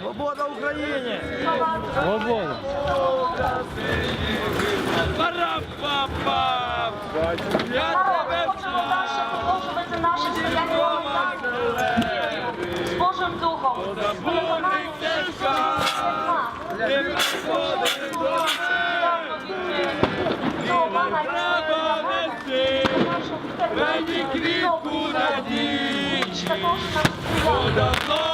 Свобода Україні! Свобода. Пара-па-па! Я тебе продовжувати наше стояння з Божим Духом, до мені квітку надій, давно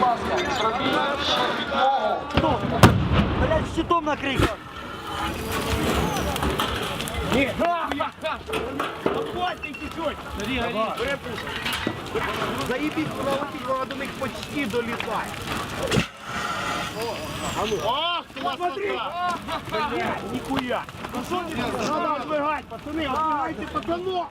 ласка, зробіть ще підмогу. Блять, щитом накрий! Заебись, проводить, вона до них почти долітає. Ох, смотри! Блять, ніхуя! Ну що, надо отвигать, пацани, отвигайте пацанов!